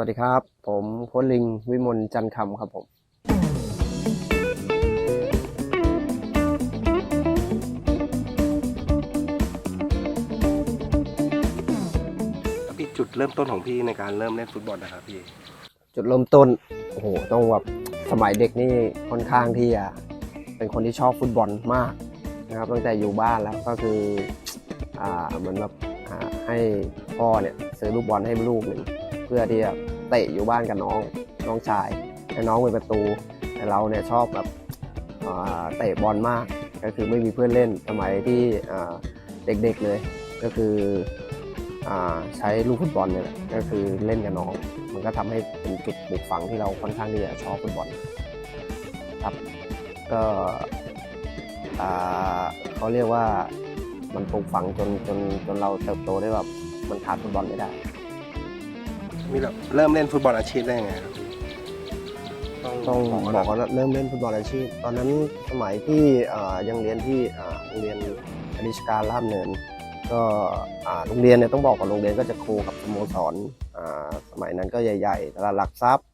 วัสดีครับ ผมโค้ชลิง วิมลจันทร์คำครับผมพี่จุดเริ่มต้นของพี่ในการเริ่มเล่นฟุตบอลนะครับพี่ จุดเริ่มต้นโอ้โหต้องแบบสมัยเด็กนี่ค่อนข้างที่จะเป็นคนที่ชอบฟุตบอลมากนะครับตั้งแต่อยู่บ้านแล้วก็คืออ่าเหมือนแบบอ่าให้พ่อเนี่ยซื้อลูกบอลให้ลูกหนึ่งเพื่อที่จะ เตะอยู่บ้านกับน้องน้องชายให้น้องเป็นประตู แต่เราเนี่ยชอบแบบเตะบอลมากก็คือไม่มีเพื่อนเล่นสมัยที่เด็กๆเลยก็คืออใช้ลูกฟุตบอลเนี่ยก็คือเล่นกับน้อง มันก็ทำให้เป็นจุดปลูกฝังที่เราค่อนข้างที่จะชอบฟุตบอลครับก็เขาเรียกว่ามันปลูกฝังจนจนจนเราเติบโตได้แบบมันขาดฟุตบอลไม่ได้ มีแบบเริ่มเล่นฟุตบอลอาชีพได้ยังไงครับพี่ต้องบอกบอกก่อนว่าเริ่มเล่นฟุตบอลอาชีพ ตอนนั้นสมัยที่อ่ายังเรียนที่อ่าโรงเรียนคณิชการลาดเนิน ก็อ่าโรงเรียนเนี่ยต้องบอกก่อนโรงเรียนก็จะครูกับสโมสรอ่าสมัยนั้นก็ใหญ่ๆตลาดหลักทรัพย์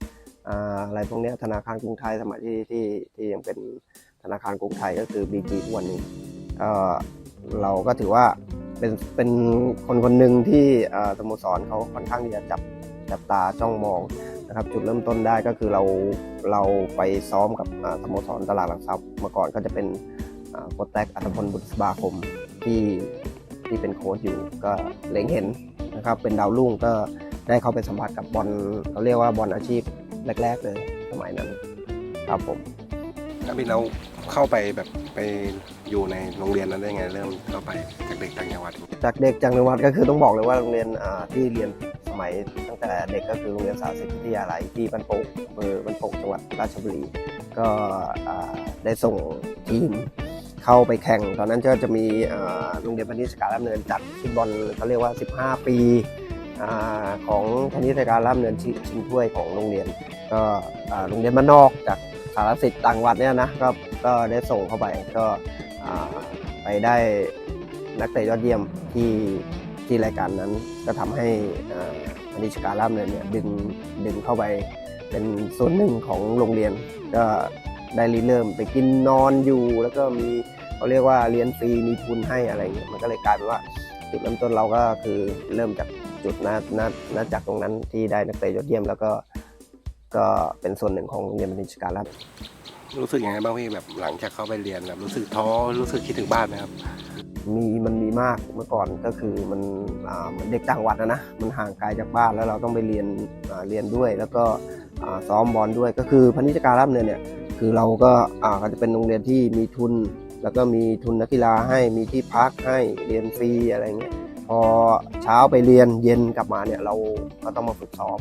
อ่าอะไรพวกเนี้ยธนาคารกรุงไทยสมัยที่ที่ที่ยังเป็นธนาคารกรุงไทยก็คือ BG ทุกวันนี้ก็เราก็ถือว่าเป็นเป็นคนคนหนึ่งที่อ่าสโมสรเขาค่อนข้างที่จะจับ จับตาจ้องมองนะครับจุดเริ่มต้นได้ก็คือเราเราไปซ้อมกับอ่าสโมสรตลาดหลักทรัพย์เมื่อก่อนก็จะเป็นอ่าโค้ชแท็กอัตพลบุตรสบาคมที่ที่เป็นโค้ชอยู่ก็เล็งเห็นนะครับเป็นดาวรุ่งก็ได้เข้าไปสัมผัสกับบอลเขาเรียกว่าบอลอาชีพแรก ๆ เลยสมัยนั้นครับผมแล้วพี่เราเข้าไปแบบไปอยู่ในโรงเรียนนั้นได้ไงเริ่มเข้าไปจากเด็กต่างจังหวัดจากเด็กจังหวัดก็คือต้องบอกเลยว่าโรงเรียนอ่าที่เรียนส มัยตั้งแต่เด็กก็คือโรงเรียนสาธิตวิทยาลัยที่บ้านโป่งอำเภอบ้านโป่งจังหวัดราชบุรี ก็ได้ส่งทีมเข้าไปแข่ง ตอนนั้นก็จะมีโรงเรียนพนิชการรับเนินจัดฟุตบอลเขาเรียกว่า 15 ปีอของพนิชการรับเนินชิชิงถ้วยของโรงเรียน ก็โรงเรียนบ้านอกจากสารสิทธิ์ต่างวัดเนี่ยนะก็ก็ได้ส่งเข้าไปก็ไปได้นักเตะยอดเยี่ยมที่ ที่รายการนั้นก็ทำให้อนิชการรับเนินเนี่ยดึงดึงเข้าไปเป็นส่วนหนึ่งของโรงเรียน ก็ได้ริเริ่มไปกินนอนอยู่ แล้วก็มีเขาเรียกว่าเรียนฟรีมีทุนให้อะไรเงี้ยมันก็เลยกลายเป็นว่าจุดเริ่มต้นเราก็คือเริ่มจากจุดนันันัจากตรงนั้นที่ได้นักเตะยอดเยี่ยมแล้วก็ก็เป็นส่วนหนึ่งของโรงเรียนบัณฑิตการรับรู้สึกยังไงบ้างพี่แบบหลังจากเข้าไปเรียนแบบรู้สึกท้อรู้สึกคิดถึงบ้านไหมครับ มีมันมีมากเมื่อก่อนก็คือมันเหมือนเด็กต่างจังหวัดนะนะมันห่างไกลจากบ้านแล้วเราต้องไปเรียนเรียนด้วย แล้วก็ซ้อมบอลด้วยก็คือพนิชการรับเนินเนี่ยคือเราก็อาจะเป็นโรงเรียนที่มีทุน แล้วก็มีทุนนักกีฬาให้มีที่พักให้เรียนฟรีอะไรเงี้ยพอเช้าไปเรียนเย็นกลับมาเนี่ยเราก็ต้องมาฝึกซ้อม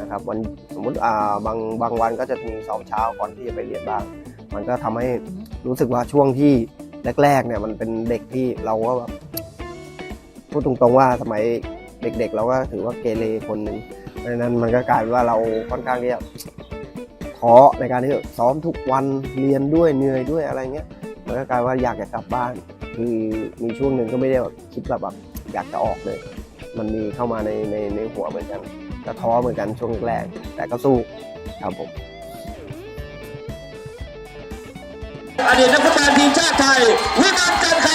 นะครับวันสมมุติอ่าบางบางวันก็จะมีซ้อมเช้าก่อนที่จะไปเรียนบ้าง มันก็ทำให้รู้สึกว่าช่วงที่ แรกๆเนี่ยมันเป็นเด็กที่เราก็แบบพูดตรงๆว่าสมัยเด็กๆ เราก็ถือว่าเกเรคนหนึ่งเพราะฉะนั้นมันก็กลายเป็นว่าเราค่อนข้างที่จะท้อในการที่ซ้อมทุกวันเรียนด้วยเหนื่อยด้วยอะไรเงี้ยมันก็กลายว่าอยากจะกลับบ้าน คือมีช่วงหนึ่งก็ไม่ได้แบบคิดแบบแบบอยากจะออกเลย มันมีเข้ามาในในในหัวเหมือนกันก็ท้อเหมือนกันช่วงแรกแต่ก็สู้ครับผมอดีตนักฟุตบอลทีม ชาติไทยวิมานจันทร์คำ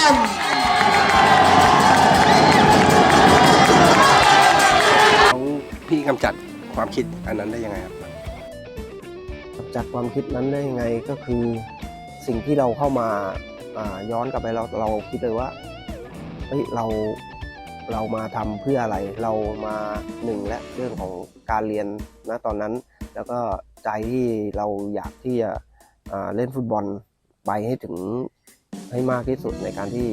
แล้วพี่กำจัดความคิดอันนั้นได้ยังไงครับกำจากความคิดนั้นได้ยังไงก็คือสิ่งที่เราเข้ามาย้อนกลับไปเราเราคิดเลยว่าเฮ้ยเราเรามาทำเพื่ออะไร เรามาหนึ่งและเรื่องของการเรียนนะตอนนั้น แล้วก็ใจที่เราอยากที่จะเล่นฟุตบอลไปให้ถึง ให้มากที่สุดในการที่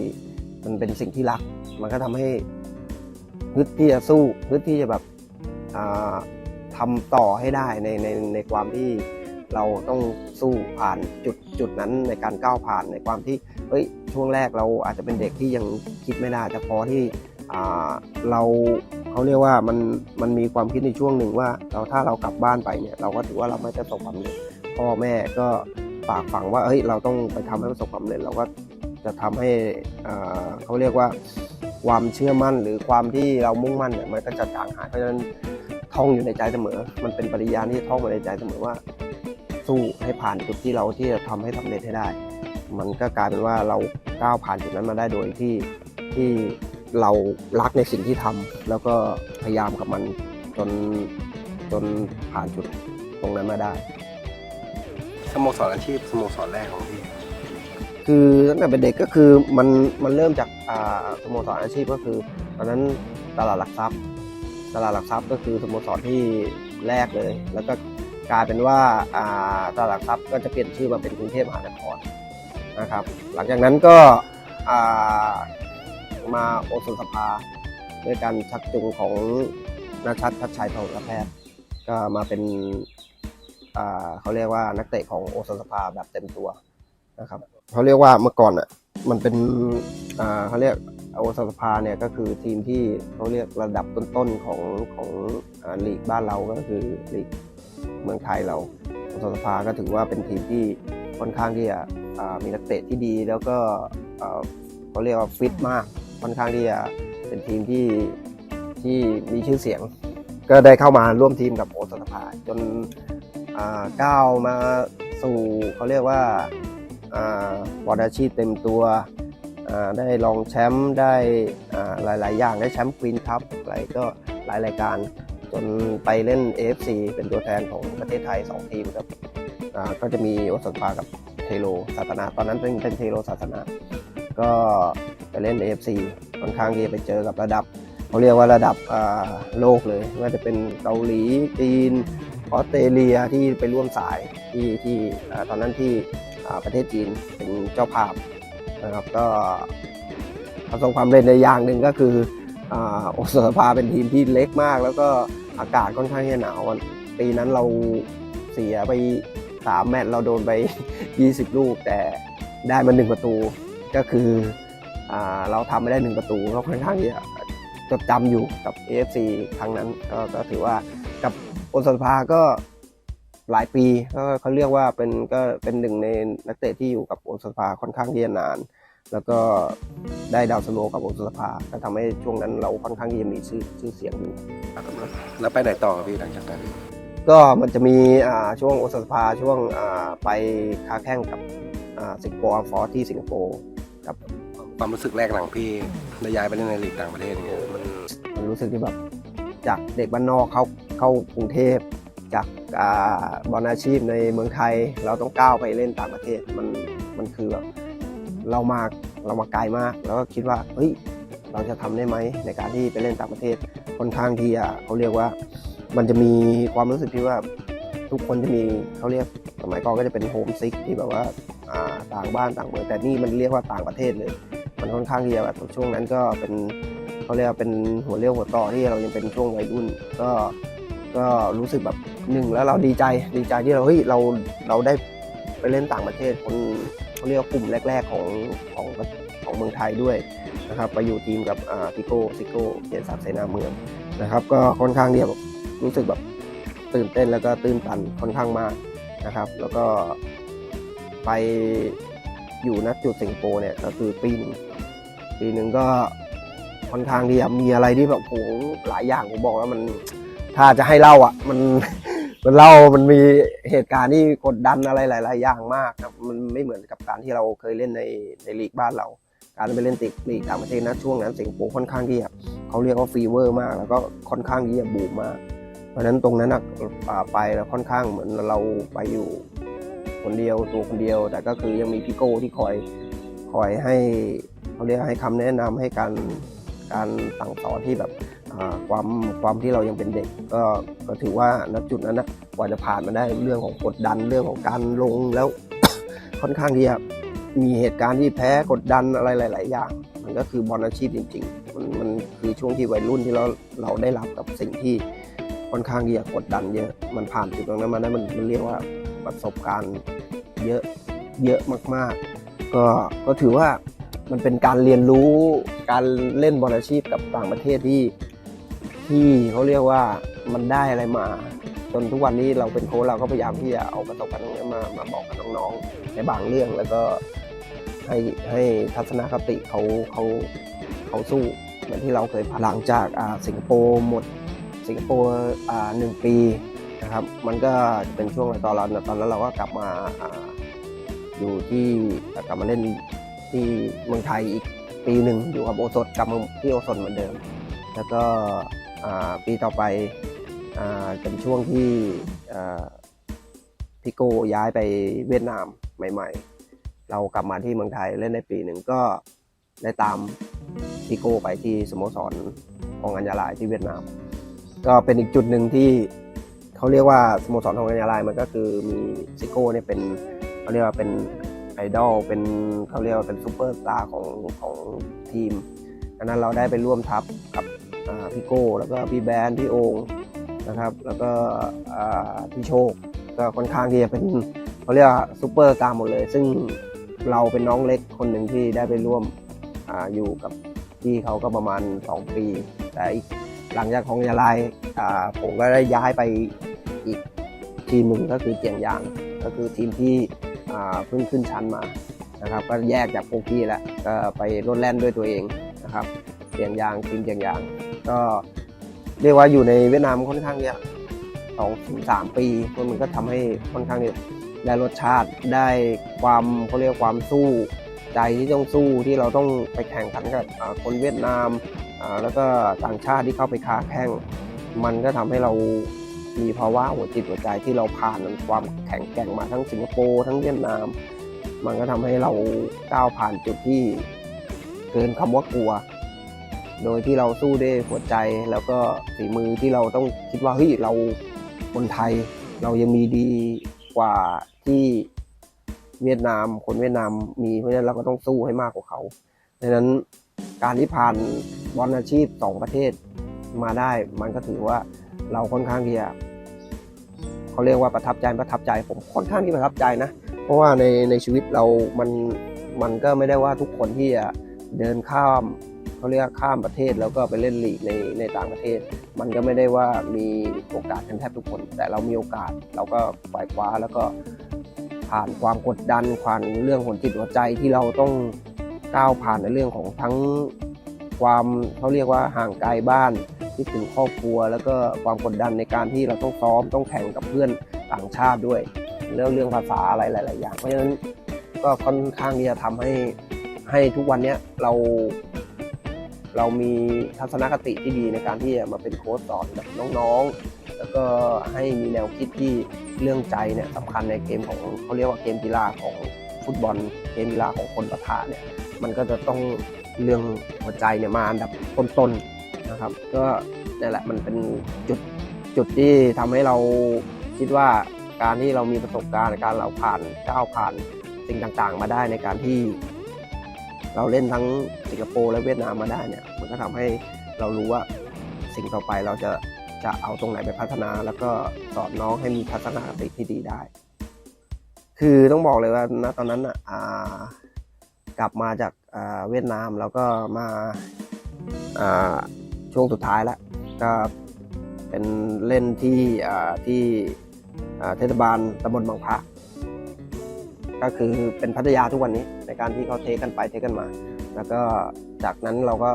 มันเป็นสิ่งที่รัก มันก็ทำให้ฮึดที่จะสู้ฮึดที่จะแบบอ่าทำต่อให้ได้ในในในความที่เราต้องสู้ผ่านจุดจุดนั้นในการก้าวผ่านในความที่เฮ้ยช่วงแรกเราอาจจะเป็นเด็กที่ยังคิดไม่น่าจะพอที่เราเขาเรียกว่ามันมันมีความคิดในช่วงหนึ่งว่าเราถ้าเรากลับบ้านไปเนี่ยเราก็ถือว่าเราไม่จะประสบความสำเร็จพ่อแม่ก็ ฝากฝังว่าเฮ้ยเราต้องไปทำให้ประสบความสำเร็จเราก็จะทำให้เขาเรียกว่าความเชื่อมั่นหรือความที่เรามุ่งมั่นเนี่ยมันก็จะจางหายเพราะฉะนั้นท่องอยู่ในใจเสมอ มันเป็นปริญญาที่ท่องมาในใจเสมอว่า สู้ให้ผ่านจุดที่เราที่จะทำให้สำเร็จให้ได้ มันก็กลายเป็นว่าเราก้าวผ่านจุดนั้นมาได้โดยที่ที่เรารักในสิ่งที่ทำแล้วก็พยายามกับมันจนจนผ่านจุดตรงนั้นมาได้ สโมสรอาชีพสโมสรแรกของพี่คือตั้งแต่เป็นเด็กก็คือมันมันเริ่มจากอ่าสโมสรอาชีพก็คือ ตอนนั้นตลาดหลักทรัพย์ ตลาดหลักทรัพย์ก็คือสโมสรที่แรกเลย แล้วก็กลายเป็นว่าอ่าตลาดหลักทรัพย์ก็จะเปลี่ยนชื่อมาเป็นกรุงเทพมหานครนะครับ หลังจากนั้นก็อ่ามาโอสถสภาด้วยการชักจูงของนาชัดชัดชัยทองกแพทย์ก็มาเป็น เขาเรียกว่านักเตะของโอสถสภาแบบเต็มตัวนะครับเขาเรียกว่าเมื่อก่อนอะมันเป็นเขาเรียกโอสถสภาเนี่ยก็คือทีมที่เขาเรียกระดับต้นๆของของอลีกบ้านเราก็คือลีกเมืองไทยเราโอสถสภาก็ถือว่าเป็นทีมที่ค่อนข้างที่จะมีนักเตะที่ดีแล้วก็เขาเรียกว่าฟิตมากค่อนข้างที่จะเป็นทีมที่ที่มีชื่อเสียง ก็ได้เข้ามาร่วมทีมกับโอสถสภาจน ก้าวมาสู่เขาเรียกว่าบอลอาชีพเต็มตัว ได้รองแชมป์ได้หลาย ๆ อย่างได้แชมป์ควีนคัพอะไรก็หลายรายการ จนไปเล่น AFC เป็นตัวแทนของประเทศไทย 2 ทีมครับก็จะมีโอสถสภากับเทโลศาสนา ตอนนั้นเป็นเป็นเทโลศาสนา ก็ไปเล่น AFC ค่อนข้างที่จะไปเจอกับระดับเขาเรียกว่าระดับโลกเลยไม่ว่าจะเป็นเกาหลีจีน ออสเตรเลียที่ไปร่วมสายที่ที่ตอนนั้นที่ประเทศจีนเป็นเจ้าภาพนะครับก็ประสบความสำเร็จในอย่างหนึ่งก็คืออ่าโอสถสภาเป็นทีมที่เล็กมาก แล้วก็อากาศค่อนข้างที่จะหนาวปีนั้นเราเสียไปสามแมตช์เราโดนไป 20 ลูก แต่ได้มาหนึ่งประตูก็คืออเราทำไม่ได้หนึ่งประตูเราค่อนข้างที่จะจดจำอยู่กับ AFC ครั้งนั้นก็ถือว่า โอสถสภาก็หลายปีก็เขาเรียกว่าเป็นก็เป็นหนึ่งในนักเตะที่อยู่กับโอสถสภาค่อนข้างที่จะนาน แล้วก็ได้ดาวซันโวกับโอสถสภาก็ทำให้ช่วงนั้นเราค่อนข้างที่จะมีชื่อชื่อเสียงอยู่แล้วไปไหนต่อครับพี่หลังจากนั้นก็มันจะมีอ่าช่วงโอสถสภาช่วงอ่าไปค้าแข่งกับอ่าสิงคโปร์ฟอร์ที่สิงคโปร์กับความรู้สึกแรกหลังพี่ได้ย้ายไปเล่นในลีกต่างประเทศอย่างเงี้ยมันมันรู้สึกที่แบบ จากเด็กบ้านนอกเข้าเข้ากรุงเทพจากอบอลอาชีพในเมืองไทย เราต้องก้าวไปเล่นต่างประเทศมันมันคือแบบเรามาเรามาไกลมาก แล้วก็คิดว่าเฮ้ยเราจะทำได้ไหมในการที่ไปเล่นต่างประเทศค่อนข้างที่อะเขาเรียกว่ามันจะมีความรู้สึกที่ว่าทุกคนจะมีเขาเรียกสมัยก่อนก็จะเป็นโฮมซิกที่แบบว่าอ่าต่างบ้านต่างเมืองแต่นี่มันเรียกว่าต่างประเทศเลย มันค่อนข้างที่จะแบบช่วงนั้นก็เป็น เขาเรียกว่าเป็นหัวเรี่ยวหัวต่อที่เรายังเป็นช่วงวัยรุ่น ก็ก็รู้สึกแบบหนึ่งแล้วเราดีใจดีใจที่เราเฮ้ยเราเราได้ไปเล่นต่างประเทศคนเขาเรียกว่ากลุ่มแรก ๆของของของเมืองไทยด้วยนะครับไปอยู่ทีมกับอ่าติโก้ซิโก้เกียรติศักดิ์เสนาเมืองนะครับก็ค่อนข้างที่จะแบรู้สึกแบบตื่นเต้นแล้วก็ตื้นตันค่อนข้างมากนะครับ แล้วก็ไปอยู่นักจุดสิงคโปร์เนี่ยก็คือปีนึงปีหนึ่งก็ ค่อนข้างที่จะมีอะไรที่แบบโหหลายอย่างผมบอกแล้วมันถ้าจะให้เล่าอะ มันมันเล่ามันมีเหตุการณ์ที่กดดันอะไรหลาย ๆ อย่างมากครับมันไม่เหมือนกับการที่เราเคยเล่นในในลีกบ้านเรา การไปเล่นติกลีกต่างประเทศนะช่วงนั้นสิงคโปร์ค่อนข้างที่จะเขาเรียกว่าฟีเวอร์มาก แล้วก็ค่อนข้างที่จะบูมมาก เพราะนั้นตรงนั้นอะอ่าไปแล้วค่อนข้างเหมือนเราไปอยู่คนเดียวตัวคนเดียว แต่ก็คือยังมีพี่โก้ที่คอยคอยให้เขาเรียกให้คำแนะนำให้การ การสั่งสอนที่แบบความความที่เรายังเป็นเด็กก็ก็ถือว่าณจุดนั้นนะกว่าจะผ่านมาได้เรื่องของกดดันเรื่องของการลงแล้ว ค่อนข้างที่จะมีเหตุการณ์ที่แพ้กดดันอะไรหลาย ๆ อย่าง มันก็คือบอลอาชีพจริง ๆ มันมันคือช่วงที่วัยรุ่นที่เราเราได้รับกับสิ่งที่ค่อนข้างที่จะกดดันเยอะมันผ่านจุดตรงนั้นมาได้มันมันเรียกว่าประสบการณ์เยอะเยอะมาก ๆ ก็ก็ถือว่า มันเป็นการเรียนรู้การเล่นบอลอาชีพกับต่างประเทศที่ที่เขาเรียกว่ามันได้อะไรมา จนทุกวันนี้เราเป็นโค้ชเราก็พยายามที่จะเอาประสบการณ์ตรงนี้มามาบอกกับน้องๆในบางเรื่องแล้วก็ให้ให้ทัศนคติเขาเขาเขาสู้เหมือนที่เราเคยผ่านหลังจากสิงคโปร์หมดสิงคโปร์หนึ่งปีนะครับมันก็เป็นช่วงตอนเราตอนนั้นเราก็กลับมาอยู่ที่กลับมาเล่น ที่เมืองไทยอีกปีหนึ่งอยู่กับโอสถกลับมาที่โอสถเหมือนเดิม แล้วก็ปีต่อไปอ่าเป็นช่วงที่พี่โกย้ายไปเวียดนามใหม่ ๆ เรากลับมาที่เมืองไทยเล่นในปีหนึ่งก็ได้ตามพี่โกไปที่สโมสรของอัญญาลายที่เวียดนาม ก็เป็นอีกจุดหนึ่งที่เขาเรียกว่าสโมสรของอัญญาลายมันก็คือมีซิโก้เนี่ยเป็นเขาเรียกว่าเป็น ดอลเป็นเขาเรียกว่าเป็นซูเปอร์สตาร์ของของทีมดังนั้นเราได้ไปร่วมทัพกับพี่โก้ แล้วก็พี่แบนพี่โองนะครับ แล้วก็พี่โชค ก็ค่อนข้างที่จะเป็นเขาเรียกว่าซูเปอร์สตาร์หมดเลย ซึ่งเราเป็นน้องเล็กคนหนึ่งที่ได้ไปร่วมออยู่กับพี่เขาก็ประมาณ 2 ปี แต่อีกหลังจากของยาลายผมก็ได้ย้ายไปอีกทีมหนึ่งก็คือเจียงยาง ก็คือทีมที่ เพิ่งขึ้นชั้นมานะครับก็แยกจากพวกพี่แล้วก็ไปรถแล่นด้วยตัวเองนะครับเจียงยางทีมเจียงยาง ก็เรียกว่าอยู่ในเวียดนามค่อนข้างเนี่ยสองถึงสามปีมันก็ทำให้ค่อนข้างที่ยได้รสชาติได้ความเขาเรียกความสู้ใจที่ต้องสู้ที่เราต้องไปแข่งขันกับคนเวียดนามแล้วก็ต่างชาติที่เข้าไปค้าแข่ง มันก็ทำให้เรา มีภาวะหัวจิตหัวใจที่เราผ่านความแข็งแกร่งมาทั้งสิงคโปร์ทั้งเวียดนาม มันก็ทำให้เราก้าวผ่านจุดที่เกินคำว่ากลัว โดยที่เราสู้ด้วยหัวใจแล้วก็ฝีมือที่เราต้องคิดว่าเฮ้ยเราคนไทย เรายังมีดีกว่าที่เวียดนาม คนเวียดนามมีเพราะฉะนั้นเราก็ต้องสู้ให้มากกว่าเขาดังนั้นการที่ผ่านบอลอาชีพสองประเทศมาได้มันก็ถือว่า เราค่อนข้างที่จะเขาเรียกว่าประทับใจประทับใจผมค่อนข้างที่ประทับใจนะ เพราะว่าในในชีวิตเรามันมันก็ไม่ได้ว่าทุกคนที่จะเดินข้ามเขาเรียกข้ามประเทศแล้วก็ไปเล่นลีกในในต่างประเทศ มันก็ไม่ได้ว่ามีโอกาสกันแทบทุกคน แต่เรามีโอกาสเราก็ฝ่ายคว้าแล้วก็ผ่านความกดดันผ่านเรื่องหัวจิตหัวใจที่เราต้องก้าวผ่านในเรื่องของทั้งความเขาเรียกว่าห่างไกลบ้าน คิดถึงครอบครัว แล้วก็ความกดดันในการที่เราต้องซ้อมต้องแข่งกับเพื่อนต่างชาติด้วย เรื่องเรื่องภาษาอะไรหลาย ๆ อย่าง เพราะฉะนั้นก็ค่อนข้างที่จะทำให้ให้ทุกวันเนี้ยเรา เรามีทัศนคติที่ดีในการที่จะมาเป็นโค้ชสอนกับน้อง ๆ แล้วก็ให้มีแนวคิดที่เรื่องใจเนี่ยสำคัญในเกมของเขาเรียกว่าเกมกีฬาของฟุตบอลเกมกีฬาของคนประทะเนี่ยมันก็จะต้องเรื่องหัวใจเนี่ยมาอันดับต้นๆ นะครับ ก็นี่แหละมันเป็นจุดจุดที่ทำให้เราคิดว่าการที่เรามีประสบการณ์การเราผ่านก้าวผ่านสิ่งต่างๆ มาได้ในการที่ เราเล่นทั้งสิงคโปร์และเวียดนามมาได้เนี่ยมันก็ทำให้เรารู้ว่าสิ่งต่อไปเราจะจะเอาตรงไหนไปพัฒนา แล้วก็สอนน้องให้มีทัศนคติที่ดีได้ คือต้องบอกเลยว่าณตอนนั้นอะกลับมาจากเวียดนามแล้วก็มา ช่วงสุดท้ายแล้วก็เป็นเล่นที่ที่เทศบาลตำบลบางพระก็คือเป็นพัทยาทุกวันนี้ในการที่เขาเทกันไปเทกันมา แล้วก็จากนั้นเราก็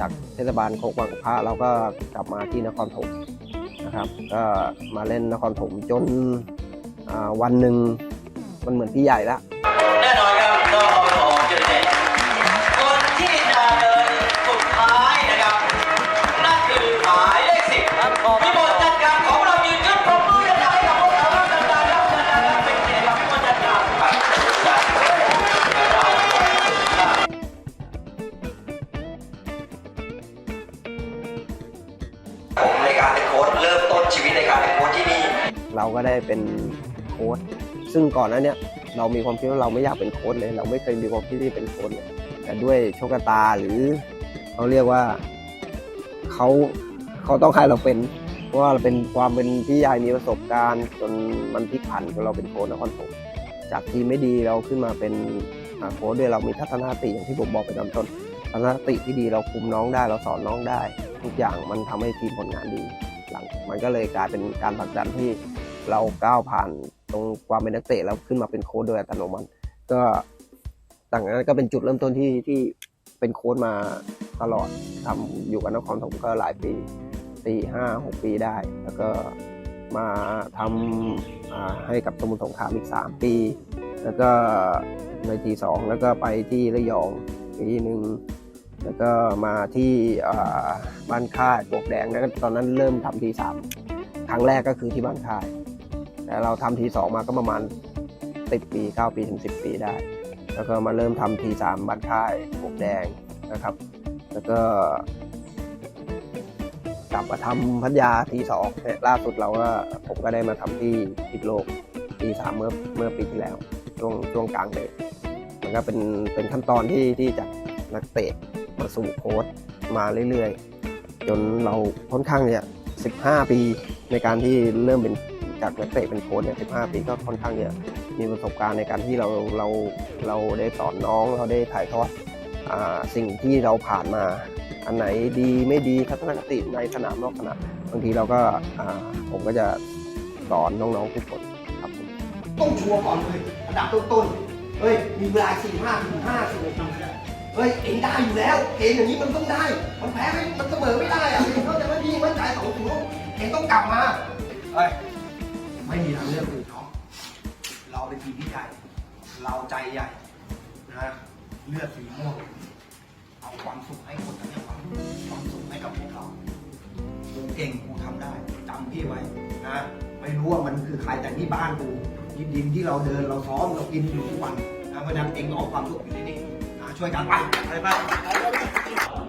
จากเทศบาลโคกวังพระเราก็กลับมาที่นครถมนะครับ ก็มาเล่นนครถมจนวันหนึ่งมันเหมือนพี่ใหญ่ละ เราก็ได้เป็นโค้ชซึ่งก่อนหน้านี้เรามีความคิดว่าเราไม่อยากเป็นโค้ชเลย เราไม่เคยมีความคิดที่เป็นโค้ชเลยแต่ด้วยโชคชะตาหรือเขาเรียกว่าเขาเขาต้องให้เราเป็นเพราะว่าเราเป็นความเป็นพี่ใหญ่มีประสบการณ์ จนมันพลิกผันจนเราเป็นโค้ชนครปฐมจากทีไม่ดีเราขึ้นมาเป็นโค้ชด้วยเรามีทัศนคติอย่างที่ผมบอกไปตอนต้นทัศนคติที่ดีเราคุมน้องได้เราสอนน้องได้ ทุกอย่างมันทำให้ทีมผลงานดีหลัง มันก็เลยกลายเป็นการผลักดันที่ เราก้าวผ่านตรงความเป็นนักเตะแล้วขึ้นมาเป็นโค้ชโดยอัตโนมัติ ก็ต่างนั้นก็เป็นจุดเริ่มต้นที่ที่เป็นโค้ชมาตลอดทำอยู่กับนครปฐมก็หลายปีสี่ห้าหกปีได้ แล้วก็มาทำาให้กับสมุทรสงครามอีก 3 ปี แล้วก็ในทีสองแล้วก็ไปที่ระยองปีหนึ่งแล้วก็มาที่บ้านค่ายปวกแดงแล้วก็ตอนนั้นเริ่มทำทีสามครั้งแรกก็คือที่บ้านค่าย แต่เราทำทีสองมาก็ประมาณสิบปีเก้าปีถึงสิบปีได้ แล้วก็มาเริ่มทำทีสามบ้านค่ายปลวกแดงนะครับ แล้วก็กลับมาทำพัทยาทีสองล่าสุดเราก็ผมก็ได้มาทำที่พิษโลกทีสามเมื่อเมื่อปีที่แล้วช่วงช่วงกลางเลยมันก็เป็นเป็นขั้นตอนที่ที่จากนักเตะมาสู่โค้ชมาเรื่อยๆ จนเราค่อนข้างเนี่ย15 ปีในการที่เริ่มเป็น จากนักเตะเป็นโค้ชเนี่ย15 ปีก็ค่อนข้างเนี่ยมีประสบการณ์ในการที่เราเราเราได้สอนน้องเราได้ถ่ายทอดอ่าสิ่งที่เราผ่านมา อันไหนดีไม่ดีทัศนคติในสนามนอกสนามบางทีเราก็อ่าผมก็จะสอนน้องๆทุกคนครับผมต้องชัวร์ก่อนเลยอันดับต้นๆเฮ้ยมีเวลาสี่ห้าถึงห้าสิบนาทีเฮ้ยเองได้อยู่แล้วเกมอย่างนี้มันต้องได้ มันแพ้ไม่มันเสมอไม่ได้อะเองเข้าใจไหมพี่มั่นใจสองศูนย์เองต้องกลับมาเฮ้ย ไม่มีทางเลือกอื่นเนาะเราเป็นทีมที่ใหญ่ เราใจใหญ่นะเลือดสีม่วงเอาความสุขให้คนทั้งจังหวัดความสุขให้กับพวกเรากูเก่งกูทำได้จำพี่ไว้นะไม่รู้ว่ามันคือใครแต่นี่บ้านกูยินดินที่เราเดินเราซ้อมเรากินอยู่ทุกวันนะเพราะนั้นเองเอาความสุขอยู่ที่นี่นะช่วยกันไปอะไรไป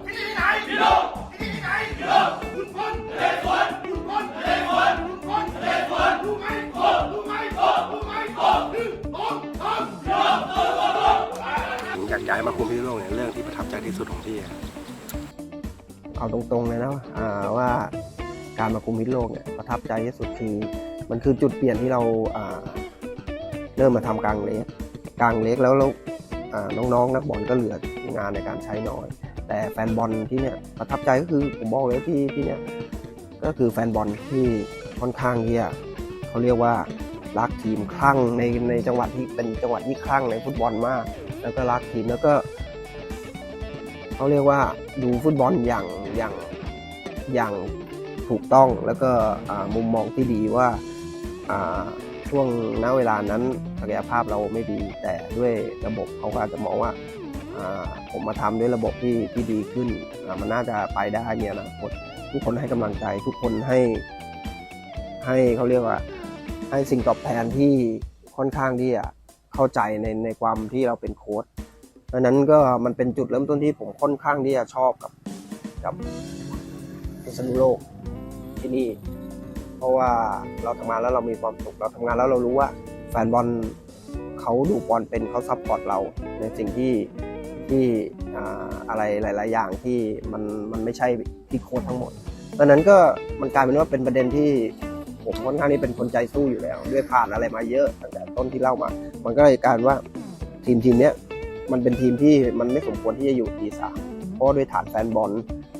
ที่ไหนที่โลกที่ไหนที่โลกคุณพลเดชสวนคุณพลเดชสวน ที่สุดของพี่อะเอาตรงๆเลยนะอ่าว่าการมาคุมพิษโลกเนี่ยประทับใจที่สุดคือมันคือจุดเปลี่ยนที่เราอ่าเริ่มมาทำกลางเล็กกลางเล็กแล้วแล้วอ่าน้องๆนักบอลก็เหลืองานในการใช้น้อย แต่แฟนบอลที่เนี่ยประทับใจก็คือผมบอกเลยที่ที่เนี่ยก็คือแฟนบอลที่ค่อนข้างที่จะเขาเรียกว่ารักทีมคลั่งในในจังหวัดที่เป็นจังหวัดที่คลั่งในฟุตบอลมาก แล้วก็รักทีมแล้วก็ เขาเรียกว่าดูฟุตบอลอย่างอย่างอย่างถูกต้องแล้วก็มุมมองที่ดีว่าอ่าช่วงณเวลานั้นศักยภาพเราไม่ดีแต่ด้วยระบบเขาก็อาจจะมองว่าผมมาทำด้วยระบบที่ที่ดีขึ้น มันน่าจะไปได้เนี่ยนะคตทุกคนให้กำลังใจทุกคนให้ให้เขาเรียกว่าให้สิ่งตอบแทนที่ค่อนข้างที่จะเข้าใจในในความที่เราเป็นโค้ช เพราะนั้นก็มันเป็นจุดเริ่มต้นที่ผมค่อนข้างที่จะชอบกับกับพิษณุโลกที่นี่ เพราะว่าเราทำงานแล้วเรามีความสุขเราทำงานแล้วเรารู้ว่าแฟนบอลเขาดูบอลเป็นเขาซัพพอร์ตเราในสิ่งที่ที่อะไรหลาย ๆ อย่างที่มันมันไม่ใช่ที่โค้ชทั้งหมดเพราะฉะนั้นก็มันกลายเป็นว่าเป็นประเด็นที่ผมค่อนข้างที่เป็นคนใจสู้อยู่แล้ว ด้วยผ่านอะไรมาเยอะตั้งแต่ต้นที่เล่ามา มันก็เลยการว่าทีมทีมเนี้ย มันเป็นทีมที่มันไม่สมควรที่จะอยู่ทีสามเพราะด้วยฐานแฟนบอล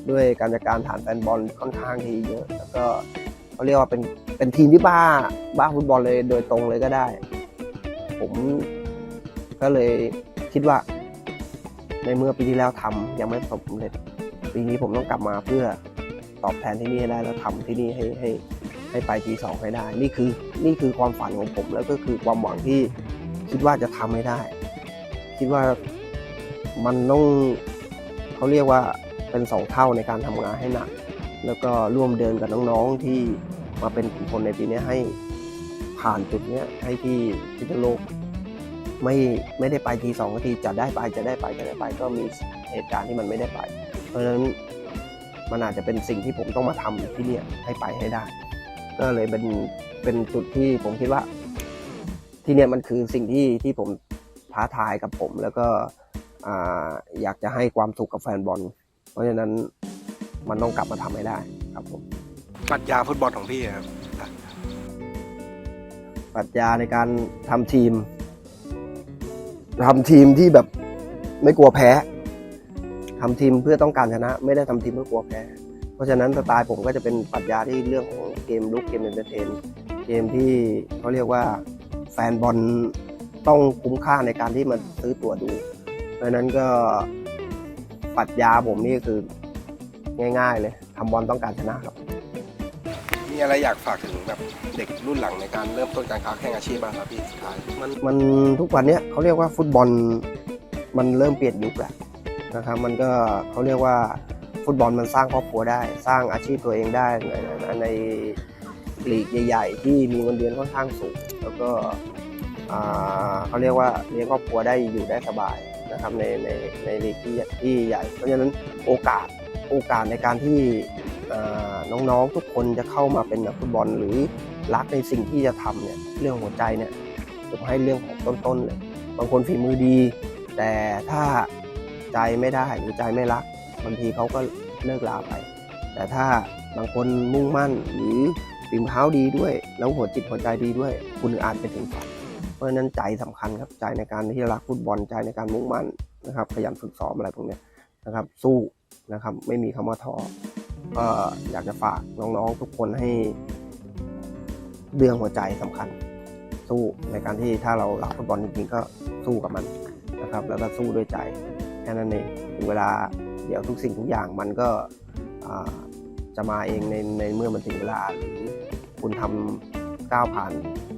ด้วยการจัดการฐานแฟนบอลค่อนข้างที่เยอะ แล้วก็เขาเรียกว่าเป็นเป็นทีมที่บ้าบ้าฟุตบอลเลยโดยตรงเลยก็ได้ ผมก็เลยคิดว่า ในเมื่อปีที่แล้วทำยังไม่ประสบสำเร็จ ปีนี้ผมต้องกลับมาเพื่อตอบแทนที่นี่ให้ได้แล้วทำที่นี่ให้ให้ให้ไปทีสองให้ได้ นี่คือนี่คือความฝันของผมแล้วก็คือความหวังที่คิดว่าจะทำให้ได้ คิดว่ามันต้องเขาเรียกว่าเป็นสองเท่าในการทำงานให้หนัก แล้วก็ร่วมเดินกับน้องๆที่มาเป็นขุนพลในปีนี้ให้ผ่านจุดนี้ให้ที่พิษณุโลกไม่ไม่ได้ไปทีสองทีจะได้ไปจะได้ไปจะได้ไปก็มีเหตุการณ์ที่มันไม่ได้ไป เพราะฉะนั้นมันอาจจะเป็นสิ่งที่ผมต้องมาทำที่เนี่ยให้ไปให้ได้ ก็เลยเป็นเป็นจุดที่ผมคิดว่า ที่เนี่ยมันคือสิ่งที่ที่ผม ท้าทายกับผม แล้วก็อ่าอยากจะให้ความสุขกับแฟนบอล เพราะฉะนั้นมันต้องกลับมาทำให้ได้ครับผมปรัชญาฟุตบอลของพี่อะครับปรัชญาในการทำทีมทำทีมที่แบบไม่กลัวแพ้ทำทีมเพื่อต้องการชนะ ไม่ได้ทำทีมเพื่อกลัวแพ้ เพราะฉะนั้นสไตล์ผมก็จะเป็นปรัชญาที่เรื่องของเกมลุกเกมเอนเตอร์เทน เกมที่เขาเรียกว่าแฟนบอล ต้องคุ้มค่าในการที่มาซื้อตั๋วดู เพราะฉะนั้นก็ปรัชญาผมนี่คือง่าย ๆ เลยทำบอลต้องการชนะครับ มีอะไรอยากฝากถึงแบบเด็กรุ่นหลังในการเริ่มต้นการค้าแข่งอาชีพบ้างครับพี่สุดท้ายมันมันทุกวันเนี้ยเขาเรียกว่าฟุตบอลมันเริ่มเปลี่ยนยุคแล้วนะครับมันก็เขาเรียกว่าฟุตบอลมันสร้างครอบครัวได้ สร้างอาชีพตัวเองได้ในในในลีกใหญ่ ๆ ที่มีเงินเดือนค่อนข้างสูง แล้วก็อ่า เขาเรียกว่าเลี้ยงครอบครัวได้อยู่ได้สบายนะครับในในในลีกที่ที่ใหญ่ เพราะฉะนั้นโอกาสโอกาสในการที่น้องๆทุกคนจะเข้ามาเป็นนักฟุตบอลหรือรักในสิ่งที่จะทำเนี่ยเรื่องหัวใจเนี่ยผมให้เรื่องของต้นๆเลยบางคนฝีมือดี แต่ถ้าใจไม่ได้หรือใจไม่รักบางทีเขาก็เลิกลาไป แต่ถ้าบางคนมุ่งมั่นหรือฝีมือเท้าดีด้วย แล้วหัวจิตหัวใจดีด้วย คุณอาจไปถึงฝัน เพราะฉะนั้นใจสำคัญครับใจในการที่รักฟุตบอลใจในการมุ่งมั่นนะครับขยันฝึกซ้อมอะไรพวกนี้นะครับสู้นะครับไม่มีคำว่าท้อก็อยากจะฝากน้องๆทุกคนให้เรื่องหัวใจสำคัญ สู้ในการที่ถ้าเรารักฟุตบอลจริงๆก็สู้กับมันนะครับ แล้วก็สู้ด้วยใจแค่นั้นเองถึงเวลาเดี๋ยวทุกสิ่งทุกอย่างมันก็จะมาเองในในเมื่อมันถึงเวลาหรือคุณทำ ก้าวผ่าน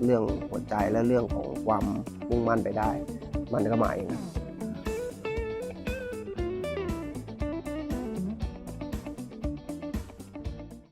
เรื่องหัวใจและเรื่องของความมุ่งมั่นไปได้ มันก็มาเอง